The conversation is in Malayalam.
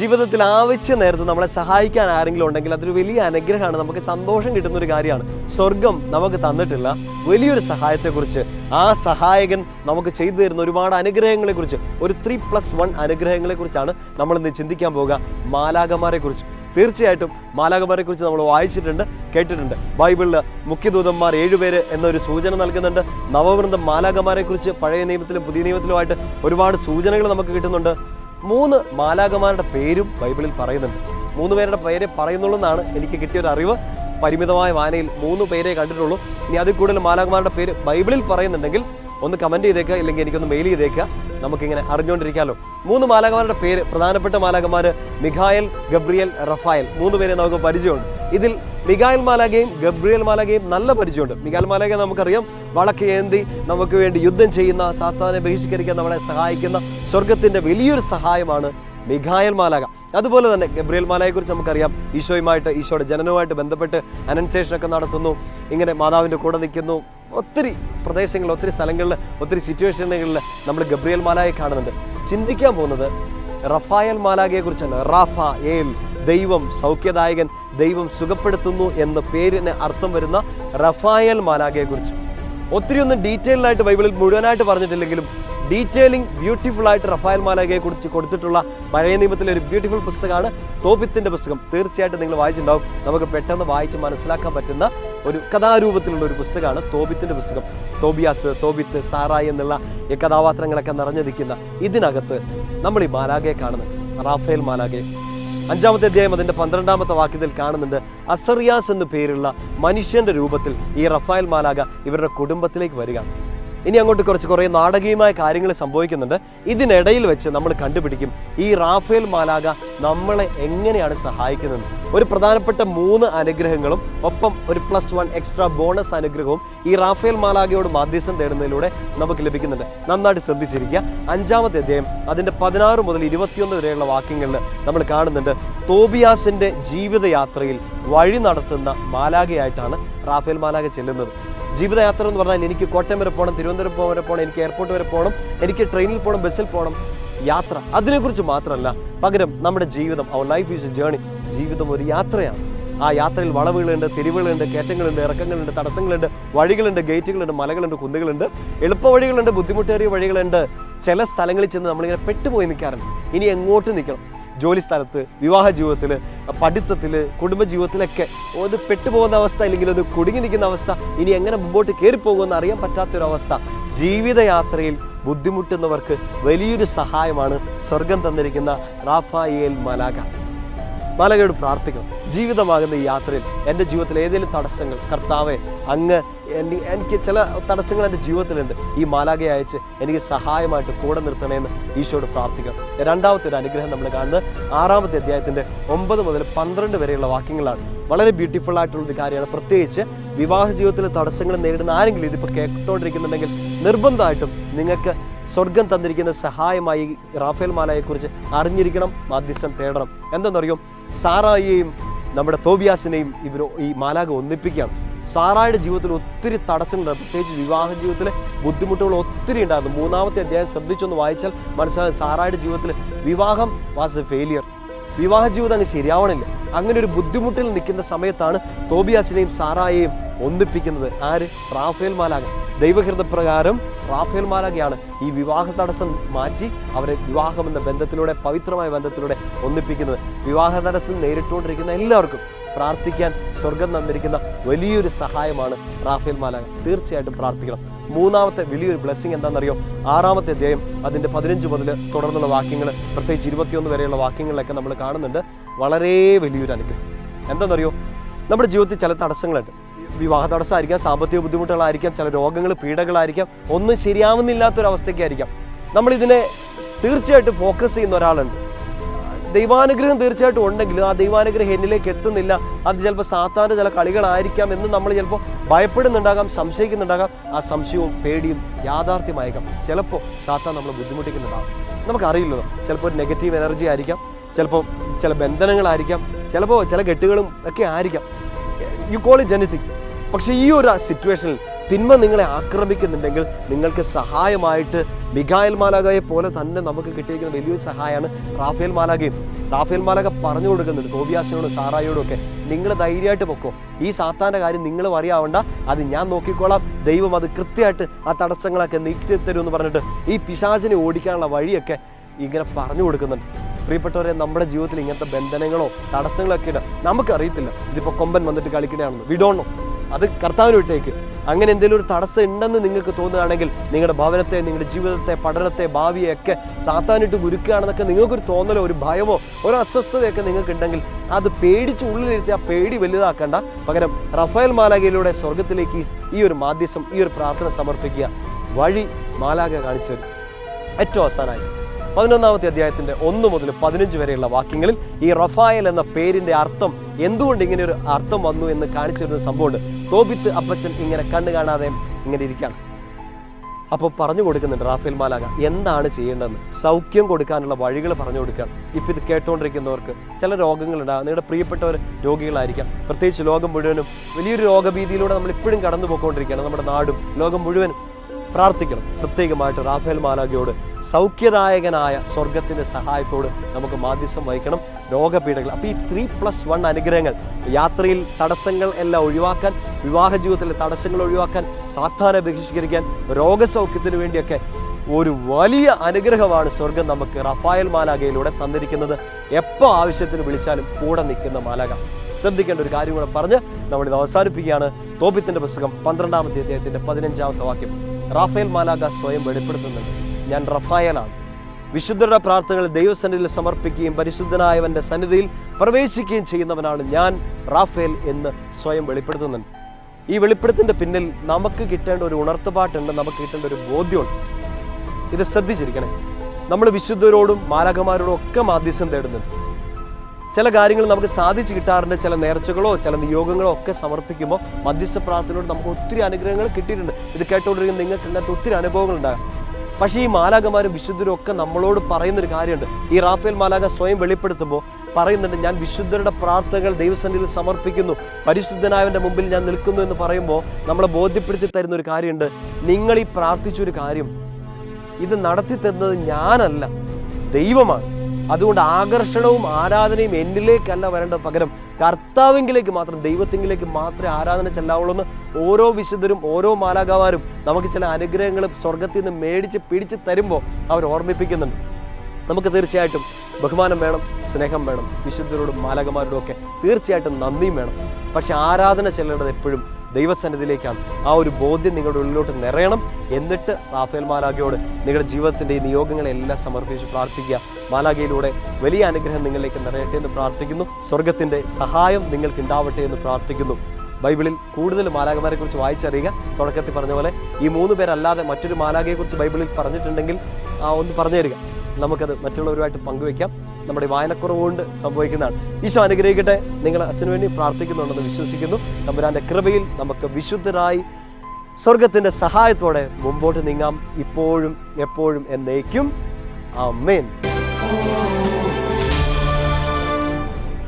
ജീവിതത്തിൽ ആവശ്യ നേരത്ത് നമ്മളെ സഹായിക്കാൻ ആരെങ്കിലും ഉണ്ടെങ്കിൽ അതൊരു വലിയ അനുഗ്രഹമാണ്. നമുക്ക് സന്തോഷം കിട്ടുന്ന ഒരു കാര്യമാണ്. സ്വർഗം നമുക്ക് തന്നിട്ടില്ല. വലിയൊരു സഹായത്തെക്കുറിച്ച് ആ സഹായകൻ നമുക്ക് ചെയ്തു തരുന്ന ഒരുപാട് അനുഗ്രഹങ്ങളെക്കുറിച്ച് ഒരു ത്രീ പ്ലസ് വൺ അനുഗ്രഹങ്ങളെക്കുറിച്ചാണ് നമ്മൾ ഇന്ന് ചിന്തിക്കാൻ പോകുക. മാലാകമാരെക്കുറിച്ച് തീർച്ചയായിട്ടും മാലാകമാരെ കുറിച്ച് നമ്മൾ വായിച്ചിട്ടുണ്ട് കേട്ടിട്ടുണ്ട്. ബൈബിളിൽ മുഖ്യദൂതന്മാർ ഏഴുപേര് എന്നൊരു സൂചന നൽകുന്നുണ്ട്. നവവൃന്ദം മാലാകമാരെ കുറിച്ച് പഴയ നിയമത്തിലും പുതിയ നിയമത്തിലുമായിട്ട് ഒരുപാട് സൂചനകൾ നമുക്ക് കിട്ടുന്നുണ്ട്. മൂന്ന് മാലാകമാരുടെ പേരും ബൈബിളിൽ പറയുന്നുണ്ട്. മൂന്ന് പേരുടെ പേരെ പറയുന്നുള്ളൂ എന്നാണ് എനിക്ക് കിട്ടിയ ഒരു അറിവ്. പരിമിതമായ വായനയിൽ മൂന്ന് പേരെ കണ്ടിട്ടുള്ളൂ. ഇനി അതിൽ കൂടുതൽ മാലാകമാരുടെ പേര് ബൈബിളിൽ പറയുന്നുണ്ടെങ്കിൽ ഒന്ന് കമന്റ് ചെയ്തേക്കുക ഇല്ലെങ്കിൽ എനിക്കൊന്ന് മെയിൽ ചെയ്തേക്കുക നമുക്കിങ്ങനെ അറിഞ്ഞുകൊണ്ടിരിക്കാമല്ലോ മൂന്ന് മാലാകമാരുടെ പേര് പ്രധാനപ്പെട്ട മാലാകമാർ മിഖായൽ ഗബ്രിയൽ റഫായൽ. മൂന്ന് പേരെ നമുക്ക് പരിചയമുണ്ട്. ഇതിൽ മിഗായൽ മാലാഗയും ഗബ്രിയൽ മാലാഗയും നല്ല പരിചയമുണ്ട്. മിഗായൽ മാലാകയെ നമുക്കറിയാം. വളക്ക് ഏന്തി നമുക്ക് വേണ്ടി യുദ്ധം ചെയ്യുന്ന സാത്താനെ ബഹിഷ്കരിക്കാൻ നമ്മളെ സഹായിക്കുന്ന സ്വർഗത്തിന്റെ വലിയൊരു സഹായമാണ് മിഖായൽ മാലാക അതുപോലെ തന്നെ ഗബ്രിയൽ മാലയെക്കുറിച്ച് നമുക്കറിയാം. ഈശോയുമായിട്ട് ഈശോയുടെ ജനനവുമായിട്ട് ബന്ധപ്പെട്ട് അനൻസേഷനൊക്കെ നടത്തുന്നു. ഇങ്ങനെ മാതാവിന്റെ കൂടെ നിൽക്കുന്നു. ഒത്തിരി പ്രദേശങ്ങളിൽ ഒത്തിരി സ്ഥലങ്ങളിൽ ഒത്തിരി സിറ്റുവേഷനുകളിൽ നമ്മൾ ഗബ്രിയൽ മാലായെ കാണുന്നുണ്ട്. ചിന്തിക്കാൻ പോകുന്നത് റഫായൽ മാലാഗയെക്കുറിച്ചാണ് റാഫ ഏൽ ദൈവം സൗഖ്യദായകൻ ദൈവം സുഖപ്പെടുത്തുന്നു എന്ന പേരിന് അർത്ഥം വരുന്ന റഫായൽ മാലാഖയെ കുറിച്ച് ഒത്തിരി ഒന്നും ഡീറ്റെയിൽഡായിട്ട് ബൈബിളിൽ മുഴുവനായിട്ട് പറഞ്ഞിട്ടില്ലെങ്കിലും ഡീറ്റെയിലിംഗ് ബ്യൂട്ടിഫുൾ ആയിട്ട് റഫായൽ മാലാഖയെ കുറിച്ച് കൊടുത്തിട്ടുള്ള പഴയ നിയമത്തിലെ ഒരു ബ്യൂട്ടിഫുൾ പുസ്തകമാണ് തോപ്പിത്തിന്റെ പുസ്തകം. തീർച്ചയായിട്ടും നിങ്ങൾ വായിച്ചിട്ടുണ്ടാവും. നമുക്ക് പെട്ടെന്ന് വായിച്ച് മനസ്സിലാക്കാൻ പറ്റുന്ന ഒരു കഥാരൂപത്തിലുള്ള ഒരു പുസ്തകമാണ് തോപിത്തിന്റെ പുസ്തകം. തോബിയാസ് തോബിത്ത് സാറായി എന്നുള്ള ഈ കഥാപാത്രങ്ങളൊക്കെ നിറഞ്ഞു നിൽക്കുന്ന ഇതിനകത്ത് നമ്മൾ ഈ മാലാഖയെ കാണുന്നത് റാഫേൽ മാലാഗയെ അഞ്ചാമത്തെ അധ്യായം അതിന്റെ പന്ത്രണ്ടാമത്തെ വാക്യത്തിൽ കാണുന്നുണ്ട്. അസറിയാസ് എന്നു പേരുള്ള മനുഷ്യന്റെ രൂപത്തിൽ ഈ റഫായൽ മാലാഗ ഇവരുടെ കുടുംബത്തിലേക്ക് വരിക. ഇനി അങ്ങോട്ട് കുറച്ച് കുറേ നാടകീയമായ കാര്യങ്ങൾ സംഭവിക്കുന്നുണ്ട്. ഇതിനിടയിൽ വെച്ച് നമ്മൾ കണ്ടുപിടിക്കും ഈ റാഫേൽ മാലാഗ നമ്മളെ എങ്ങനെയാണ് സഹായിക്കുന്നത്? ഒരു പ്രധാനപ്പെട്ട മൂന്ന് അനുഗ്രഹങ്ങളും ഒപ്പം ഒരു പ്ലസ് വൺ എക്സ്ട്രാ ബോണസ് അനുഗ്രഹവും ഈ റാഫേൽ മാലാഗയോട് മാധ്യസ്ഥം തേടുന്നതിലൂടെ നമുക്ക് ലഭിക്കുന്നുണ്ട്. നന്നായിട്ട് ശ്രദ്ധിച്ചിരിക്കുക. അഞ്ചാമത്തെ അധ്യായം അതിന്റെ പതിനാറ് മുതൽ ഇരുപത്തിയൊന്ന് വരെയുള്ള വാക്യങ്ങളിൽ നമ്മൾ കാണുന്നുണ്ട് തോബിയാസിന്റെ ജീവിതയാത്രയിൽ വഴി നടത്തുന്ന മാലാഗയായിട്ടാണ് റാഫേൽ മാലാഗ ചെല്ലുന്നത്. ജീവിതയാത്ര എന്ന് പറഞ്ഞാൽ എനിക്ക് കോട്ടയം വരെ പോകണം തിരുവനന്തപുരം വരെ പോകണം എനിക്ക് എയർപോർട്ട് വരെ പോകണം എനിക്ക് ട്രെയിനിൽ പോകണം ബസ്സിൽ പോകണം. യാത്ര. അതിനെക്കുറിച്ച് മാത്രമല്ല പകരം നമ്മുടെ ജീവിതം അവർ ലൈഫ് ഈസ് എ ജേണി ജീവിതം ഒരു യാത്രയാണ്. ആ യാത്രയിൽ വളവുകളുണ്ട് തിരിവുകളുണ്ട് കയറ്റങ്ങളുണ്ട് ഇറക്കങ്ങളുണ്ട് തടസ്സങ്ങളുണ്ട് വഴികളുണ്ട് ഗേറ്റുകളുണ്ട് മലകളുണ്ട് കുന്നുകളുണ്ട്. എളുപ്പ വഴികളുണ്ട് ബുദ്ധിമുട്ടേറിയ വഴികളുണ്ട്. ചില സ്ഥലങ്ങളിൽ ചെന്ന് നമ്മളിങ്ങനെ പെട്ടുപോയി നിൽക്കാറുണ്ട്. ഇനി എങ്ങോട്ട് നിൽക്കണം. ജോലി സ്ഥലത്ത് വിവാഹ ജീവിതത്തിൽ പഠിത്തത്തിൽ കുടുംബജീവിതത്തിലൊക്കെ ഒന്ന് പെട്ടുപോകുന്ന അവസ്ഥ അല്ലെങ്കിൽ ഒന്ന് കുടുങ്ങി നിൽക്കുന്ന അവസ്ഥ ഇനി എങ്ങനെ മുമ്പോട്ട് കയറിപ്പോകുമെന്ന് അറിയാൻ പറ്റാത്തൊരവസ്ഥ. ജീവിതയാത്രയിൽ ബുദ്ധിമുട്ടുന്നവർക്ക് വലിയൊരു സഹായമാണ് സ്വർഗം തന്നിരിക്കുന്ന റാഫായേൽ മലാക മാലകയോട് പ്രാർത്ഥിക്കണം. ജീവിതമാകുന്ന ഈ യാത്രയിൽ എന്റെ ജീവിതത്തിൽ ഏതെങ്കിലും തടസ്സങ്ങൾ കർത്താവെ അങ്ങ് എനി- എനിക്ക് ചില തടസ്സങ്ങൾ എന്റെ ജീവിതത്തിലുണ്ട്. ഈ മാലാകയെ അയച്ച് എനിക്ക് സഹായമായിട്ട് കൂടെ നിർത്തണമെന്ന് ഈശോയോട് പ്രാർത്ഥിക്കണം. രണ്ടാമത്തെ ഒരു അനുഗ്രഹം നമ്മൾ കാണുന്നത് ആറാമത്തെ അധ്യായത്തിന്റെ ഒമ്പത് മുതൽ പന്ത്രണ്ട് വരെയുള്ള വാക്യങ്ങളാണ്. വളരെ ബ്യൂട്ടിഫുൾ ആയിട്ടുള്ളൊരു കാര്യമാണ്. പ്രത്യേകിച്ച് വിവാഹ ജീവിതത്തിലെ തടസ്സങ്ങൾ നേരിടുന്ന ആരെങ്കിലും ഇതിപ്പോൾ കേട്ടോണ്ടിരിക്കുന്നുണ്ടെങ്കിൽ നിർബന്ധമായിട്ടും നിങ്ങൾക്ക് സ്വർഗം തന്നിരിക്കുന്ന സഹായമായി റാഫേൽ മാലയെക്കുറിച്ച് അറിഞ്ഞിരിക്കണം മാധ്യസ്ഥം തേടണം. എന്തെന്നറിയോ? സാറായിയെയും നമ്മുടെ തോബിയാസിനെയും ഇവർ ഈ മാലാക ഒന്നിപ്പിക്കുകയാണ്. സാറായുടെ ജീവിതത്തിൽ ഒത്തിരി തടസ്സങ്ങളുണ്ട് പ്രത്യേകിച്ച് വിവാഹ ജീവിതത്തിൽ ബുദ്ധിമുട്ടുകൾ ഒത്തിരി ഉണ്ടായിരുന്നു. മൂന്നാമത്തെ അദ്ദേഹം ശ്രദ്ധിച്ചൊന്ന് വായിച്ചാൽ മനസ്സിലാകും സാറായുടെ ജീവിതത്തിൽ വിവാഹം വാസ് എ ഫെയിലിയർ വിവാഹ ജീവിതം അങ്ങ് ശരിയാവണില്ല. അങ്ങനെ ഒരു ബുദ്ധിമുട്ടിൽ നിൽക്കുന്ന സമയത്താണ് തോബിയാസിനെയും സാറായെയും ഒന്നിപ്പിക്കുന്നത് ആര്? റാഫേൽ മാലാഖ ദൈവഹൃത പ്രകാരം റാഫേൽ മാലാഖയാണ് ഈ വിവാഹ തടസ്സം മാറ്റി അവരെ വിവാഹം എന്ന ബന്ധത്തിലൂടെ പവിത്രമായ ബന്ധത്തിലൂടെ ഒന്നിപ്പിക്കുന്നത്. വിവാഹ തടസ്സം നേരിട്ടുകൊണ്ടിരിക്കുന്ന എല്ലാവർക്കും പ്രാർത്ഥിക്കാൻ സ്വർഗം തന്നിരിക്കുന്ന വലിയൊരു സഹായമാണ് റാഫേൽ മാലാഖ തീർച്ചയായിട്ടും പ്രാർത്ഥിക്കണം. മൂന്നാമത്തെ വലിയൊരു ബ്ലെസ്സിങ് എന്താണെന്നറിയോ? ആറാമത്തെ അധ്യായം അതിന്റെ പതിനഞ്ച് മുതൽ തുടർന്നുള്ള വാക്യങ്ങൾ പ്രത്യേകിച്ച് ഇരുപത്തിയൊന്ന് വരെയുള്ള വാക്യങ്ങളിലൊക്കെ നമ്മൾ കാണുന്നുണ്ട്. വളരെ വലിയൊരു അനുഗ്രഹം. എന്താണെന്നറിയോ? നമ്മുടെ ജീവിതത്തിൽ ചില തടസ്സങ്ങളുണ്ട്. വിവാഹ തടസ്സമായിരിക്കാം സാമ്പത്തിക ബുദ്ധിമുട്ടുകളായിരിക്കാം ചില രോഗങ്ങൾ പീഡകളായിരിക്കാം ഒന്നും ശരിയാവുന്നില്ലാത്തൊരവസ്ഥയ്ക്കായിരിക്കാം. നമ്മളിതിനെ തീർച്ചയായിട്ടും ഫോക്കസ് ചെയ്യുന്ന ഒരാളുണ്ട്. ദൈവാനുഗ്രഹം തീർച്ചയായിട്ടും ഉണ്ടെങ്കിലും ആ ദൈവാനുഗ്രഹം എന്നിലേക്ക് എത്തുന്നില്ല. അത് ചിലപ്പോൾ സാത്താന്റെ ചില കളികളായിരിക്കാം എന്ന് നമ്മൾ ചിലപ്പോൾ ഭയപ്പെടുന്നുണ്ടാകാം സംശയിക്കുന്നുണ്ടാകാം. ആ സംശയവും പേടിയും യാഥാർത്ഥ്യമായേക്കാം. ചിലപ്പോൾ സാത്താൻ നമ്മളെ ബുദ്ധിമുട്ടിക്കുന്നുണ്ടാകാം നമുക്കറിയില്ലല്ലോ ചിലപ്പോൾ ഒരു നെഗറ്റീവ് എനർജി ആയിരിക്കാം ചിലപ്പോൾ ചില ബന്ധനങ്ങളായിരിക്കാം ചിലപ്പോൾ ചില കെട്ടുകളും ഒക്കെ ആയിരിക്കാം. യു കോൾ ഇറ്റ് എനിത്തിങ് പക്ഷേ ഈ ഒരു സിറ്റുവേഷനിൽ തിന്മ നിങ്ങളെ ആക്രമിക്കുന്നുണ്ടെങ്കിൽ നിങ്ങൾക്ക് സഹായമായിട്ട് മിഖായൽ മാലാഗയെ പോലെ തന്നെ നമുക്ക് കിട്ടിയിരിക്കുന്ന വലിയൊരു സഹായമാണ് റാഫേൽ മാലാഗയും റാഫേൽ മാലാഗ പറഞ്ഞു കൊടുക്കുന്നുണ്ട് തോബിയാസിനോടും സാറായോടും ഒക്കെ. നിങ്ങൾ ധൈര്യമായിട്ട് പൊക്കോ. ഈ സാത്താന്റെ കാര്യം നിങ്ങൾ അറിയാവണ്ട. അത് ഞാൻ നോക്കിക്കോളാം. ദൈവം അത് കൃത്യമായിട്ട് ആ തടസ്സങ്ങളൊക്കെ തരുമെന്ന് പറഞ്ഞിട്ട് ഈ പിശാചിനെ ഓടിക്കാനുള്ള വഴിയൊക്കെ ഇങ്ങനെ പറഞ്ഞു കൊടുക്കുന്നുണ്ട്. പ്രിയപ്പെട്ടവരെ നമ്മുടെ ജീവിതത്തിൽ ഇങ്ങനത്തെ ബന്ധനങ്ങളോ തടസ്സങ്ങളൊക്കെ ഉണ്ട് നമുക്കറിയത്തില്ല. ഇതിപ്പോൾ കൊമ്പൻ വന്നിട്ട് കളിക്കണയാണെന്ന് വിടോണോ അത് കർത്താവിന് വിട്ടേക്ക്. അങ്ങനെ എന്തെങ്കിലും ഒരു തടസ്സം ഉണ്ടെന്ന് നിങ്ങൾക്ക് തോന്നുകയാണെങ്കിൽ നിങ്ങളുടെ ഭവനത്തെ നിങ്ങളുടെ ജീവിതത്തെ പഠനത്തെ ഭാവിയെയൊക്കെ സാത്താനിട്ട് ഗുരുക്കുകയാണെന്നൊക്കെ നിങ്ങൾക്കൊരു തോന്നലോ ഒരു ഭയമോ ഒരു അസ്വസ്ഥതയൊക്കെ നിങ്ങൾക്ക് ഉണ്ടെങ്കിൽ അത് പേടിച്ച് ഉള്ളിലിരുത്തി ആ പേടി വലുതാക്കേണ്ട. പകരം റഫേൽ മാലാഖയിലൂടെ സ്വർഗത്തിലേക്ക് ഈ- ഒരു മാധ്യസം ഈ ഒരു പ്രാർത്ഥന സമർപ്പിക്കുക. വഴി മാലാഖ കാണിച്ചു തരും. ഏറ്റവും അവസാനമായി. പതിനൊന്നാമത്തെ അധ്യായത്തിന്റെ ഒന്ന് മുതൽ പതിനഞ്ച് വരെയുള്ള വാക്യങ്ങളിൽ ഈ റഫായൽ എന്ന പേരിന്റെ അർത്ഥം എന്തുകൊണ്ട് ഇങ്ങനെ ഒരു അർത്ഥം വന്നു എന്ന് കാണിച്ചു തരുന്ന സംഭവമുണ്ട്. തോബിത്ത് അപ്പച്ചൻ ഇങ്ങനെ കണ്ണു കാണാതെ ഇങ്ങനെ ഇരിക്കുകയാണ്. അപ്പോൾ പറഞ്ഞു കൊടുക്കുന്നുണ്ട് റാഫേൽ മാലാക എന്താണ് ചെയ്യേണ്ടതെന്ന്? സൗഖ്യം കൊടുക്കാനുള്ള വഴികൾ പറഞ്ഞു കൊടുക്കുകയാണ് ഇപ്പം ഇത് കേട്ടുകൊണ്ടിരിക്കുന്നവർക്ക് ചില രോഗങ്ങളുണ്ടാകും നിങ്ങളുടെ പ്രിയപ്പെട്ടവർ രോഗികളായിരിക്കാം. പ്രത്യേകിച്ച് ലോകം മുഴുവനും വലിയൊരു രോഗഭീതിയിലൂടെ നമ്മൾ ഇപ്പോഴും കടന്നു പോയിക്കൊണ്ടിരിക്കുകയാണ് നമ്മുടെ നാടും ലോകം മുഴുവനും പ്രാർത്ഥിക്കണം. പ്രത്യേകമായിട്ട് റാഫേൽ മാലാഖയോട് സൗഖ്യദായകനായ സ്വർഗത്തിന്റെ സഹായത്തോട് നമുക്ക് മാധ്യസം വഹിക്കണം. രോഗപീഠകൾ അപ്പോൾ ഈ ത്രീ പ്ലസ് വൺ അനുഗ്രഹങ്ങൾ യാത്രയിൽ തടസ്സങ്ങൾ എല്ലാം ഒഴിവാക്കാൻ വിവാഹ ജീവിതത്തിലെ തടസ്സങ്ങൾ ഒഴിവാക്കാൻ സാധാരണ ബഹിഷ്കരിക്കാൻ രോഗസൗഖ്യത്തിന് വേണ്ടിയൊക്കെ ഒരു വലിയ അനുഗ്രഹമാണ് സ്വർഗം നമുക്ക് റഫായൽ മാലാഖയിലൂടെ തന്നിരിക്കുന്നത്. എപ്പോൾ ആവശ്യത്തിന് വിളിച്ചാലും കൂടെ നിൽക്കുന്ന മാലാഗ ശ്രദ്ധിക്കേണ്ട ഒരു കാര്യം കൂടെ പറഞ്ഞ് നമ്മളിത് അവസാനിപ്പിക്കുകയാണ്. തോപ്പിത്തിന്റെ പുസ്തകം പന്ത്രണ്ടാമത്തെ അദ്ദേഹത്തിന്റെ പതിനഞ്ചാമത്തെ വാക്യം. റാഫേൽ മാലാഖ സ്വയം വെളിപ്പെടുത്തുന്നുണ്ട് ഞാൻ റഫായലാണ് വിശുദ്ധരുടെ പ്രാർത്ഥനകൾ ദൈവസന്നിധിയിൽ സമർപ്പിക്കുകയും പരിശുദ്ധനായവന്റെ സന്നിധിയിൽ പ്രവേശിക്കുകയും ചെയ്യുന്നവനാണ് ഞാൻ റാഫേൽ എന്ന് സ്വയം വെളിപ്പെടുത്തുന്നുണ്ട്. ഈ വെളിപ്പെടുത്തിന്റെ പിന്നിൽ നമുക്ക് കിട്ടേണ്ട ഒരു ഉണർത്തുപാട്ടുണ്ട് നമുക്ക് കിട്ടേണ്ട ഒരു ബോധ്യമുണ്ട്. ഇത് ശ്രദ്ധിച്ചിരിക്കണേ. നമ്മൾ വിശുദ്ധരോടും മാലാഖമാരോടും ഒക്കെ മാധ്യസ്ഥം തേടുന്നുണ്ട്. ചില കാര്യങ്ങൾ നമുക്ക് സാധിച്ചു കിട്ടാറുണ്ട്. ചില നേർച്ചകളോ ചില നിയോഗങ്ങളോ ഒക്കെ സമർപ്പിക്കുമ്പോൾ മധ്യസ്ഥ പ്രാർത്ഥനയോട് നമുക്ക് ഒത്തിരി അനുഗ്രഹങ്ങൾ കിട്ടിയിട്ടുണ്ട്. ഇത് കേട്ടുകൊണ്ടിരിക്കുന്ന നിങ്ങൾക്ക് ഇന്നത്തെ ഒത്തിരി അനുഭവങ്ങൾ ഉണ്ടാകും. പക്ഷേ ഈ മാലാകമാരും വിശുദ്ധരും ഒക്കെ നമ്മളോട് പറയുന്നൊരു കാര്യമുണ്ട്. ഈ റാഫേൽ മാലാക സ്വയം വെളിപ്പെടുത്തുമ്പോൾ പറയുന്നുണ്ട് ഞാൻ വിശുദ്ധരുടെ പ്രാർത്ഥനകൾ ദൈവസന്നിധിയിൽ സമർപ്പിക്കുന്നു. പരിശുദ്ധനായവന്റെ മുമ്പിൽ ഞാൻ നിൽക്കുന്നു എന്ന് പറയുമ്പോൾ നമ്മളെ ബോധ്യപ്പെടുത്തി തരുന്ന ഒരു കാര്യമുണ്ട്. നിങ്ങൾ ഈ പ്രാർത്ഥിച്ചൊരു കാര്യം ഇത് നടത്തി തരുന്നത് ഞാനല്ല ദൈവമാണ്. അതുകൊണ്ട് ആകർഷണവും ആരാധനയും എന്നിലേക്കല്ല വരേണ്ടത്. പകരം കർത്താവിങ്കിലേക്ക് മാത്രം ദൈവത്തിങ്കിലേക്ക് മാത്രമേ ആരാധന ചെല്ലാവുള്ളൂ എന്ന് ഓരോ വിശുദ്ധരും ഓരോ മാലാകാമാരും നമുക്ക് ചില അനുഗ്രഹങ്ങൾ സ്വർഗത്തിൽ നിന്ന് മേടിച്ച് പിടിച്ച് തരുമ്പോൾ അവർ ഓർമ്മിപ്പിക്കുന്നുണ്ട്. നമുക്ക് തീർച്ചയായിട്ടും ബഹുമാനം വേണം സ്നേഹം വേണം വിശുദ്ധരോടും മാലകമാരോടും ഒക്കെ തീർച്ചയായിട്ടും നന്ദിയും വേണം. പക്ഷെ ആരാധന ചെല്ലേണ്ടത് എപ്പോഴും ദൈവസന്നിധിയിലേക്കാണ്. ആ ഒരു ബോധ്യം നിങ്ങളുടെ ഉള്ളിലോട്ട് നിറയണം. എന്നിട്ട് റാഫേൽ മാലാഖയോട് നിങ്ങളുടെ ജീവിതത്തിന്റെ ഈ നിയോഗങ്ങളെല്ലാം സമർപ്പിച്ച് പ്രാർത്ഥിക്കുക. മാലാഖയിലൂടെ വലിയ അനുഗ്രഹം നിങ്ങളിലേക്ക് നിറയട്ടെ എന്ന് പ്രാർത്ഥിക്കുന്നു. സ്വർഗത്തിന്റെ സഹായം നിങ്ങൾക്ക് ഉണ്ടാവട്ടെ എന്ന് പ്രാർത്ഥിക്കുന്നു. ബൈബിളിൽ കൂടുതൽ മാലാഖമാരെക്കുറിച്ച് വായിച്ചറിയുക. തുടക്കത്തിൽ പറഞ്ഞ പോലെ ഈ മൂന്ന് പേരല്ലാതെ മറ്റൊരു മാലാഖയെക്കുറിച്ച് ബൈബിളിൽ പറഞ്ഞിട്ടുണ്ടെങ്കിൽ ഒന്ന് പറഞ്ഞു തരിക. നമുക്കത് മറ്റുള്ളവരുമായിട്ട് പങ്കുവെക്കാം നമ്മുടെ വായനക്കുറവ് കൊണ്ട് സംഭവിക്കുന്നതാണ്. ഈശോ അനുഗ്രഹിക്കട്ടെ. നിങ്ങൾ അച്ഛന് വേണ്ടി പ്രാർത്ഥിക്കുന്നുണ്ടെന്ന് വിശ്വസിക്കുന്നു. നമ്പുരാന്റെ കൃപയിൽ നമുക്ക് വിശുദ്ധരായി സ്വർഗത്തിന്റെ സഹായത്തോടെ മുമ്പോട്ട് നീങ്ങാം. ഇപ്പോഴും എപ്പോഴും എന്നേക്കും. ആ ആമേൻ.